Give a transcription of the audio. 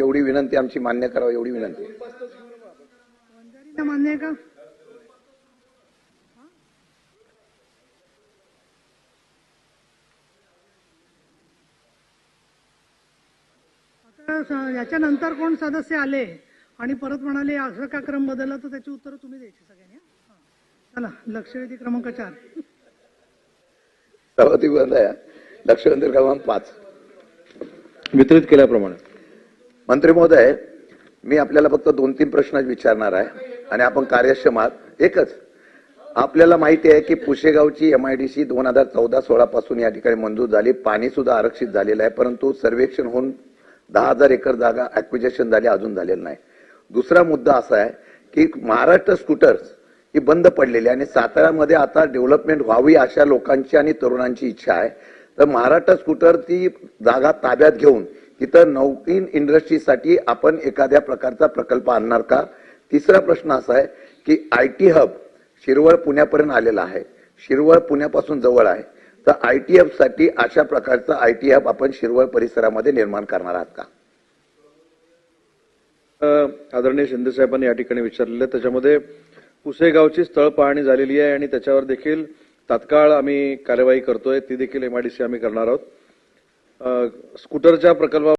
एवढी विनंती आमची मान्य करावी एवढी विनंती. मान्य का? याच्यानंतर कोण सदस्य आले आणि परत म्हणाले असं का क्रम बदलला? तर त्याची उत्तरं तुम्ही द्यायची सगळ्यांनी. चला लक्षवेधी क्रमांक चार. सभापती बंद आहे. लक्षवेंद्र क्रमांक पाच. वितरित केल्याप्रमाणे. मंत्री महोदय मी आपल्याला फक्त दोन तीन प्रश्न विचारणार आहे आणि आपण कार्यक्षमात एकच. आपल्याला माहिती आहे की पुशेगावची एमआयडीसी दोन हजार चौदा सोळा पासून या ठिकाणी मंजूर झाली. पाणी सुद्धा आरक्षित झालेलं आहे परंतु सर्वेक्षण होऊन दहा हजार एकर जागा ऍक्विजेशन झाली अजून झालेलं नाही. दुसरा मुद्दा असा आहे की महाराष्ट्र स्कूटर्स ही बंद पडलेली आहे आणि साताऱ्यामध्ये आता डेव्हलपमेंट व्हावी अशा लोकांची आणि तरुणांची इच्छा आहे. तर महाराष्ट्र स्कूटर ती जागा ताब्यात घेऊन तिथं नवीन इंडस्ट्रीसाठी आपण एखाद्या प्रकारचा प्रकल्प आणणार का? तिसरा प्रश्न असा आहे की आय टी हब शिरवळ पुण्यापर्यंत आलेला आहे. शिरवळ पुण्यापासून जवळ आहे. तर आय टी हबसाठी अशा प्रकारचा आय टी हब आपण शिरवळ परिसरामध्ये निर्माण करणार आहात का? आदरणीय शिंदे साहेबांनी या ठिकाणी विचारलेलं त्याच्यामध्ये पुसेगावची स्थळ पाहणी झालेली आहे आणि त्याच्यावर देखील तात्काळ आम्ही कार्यवाही करतोय. ती देखील एमआयडीसी आम्ही करणार आहोत. स्कूटरच्या प्रकल्पा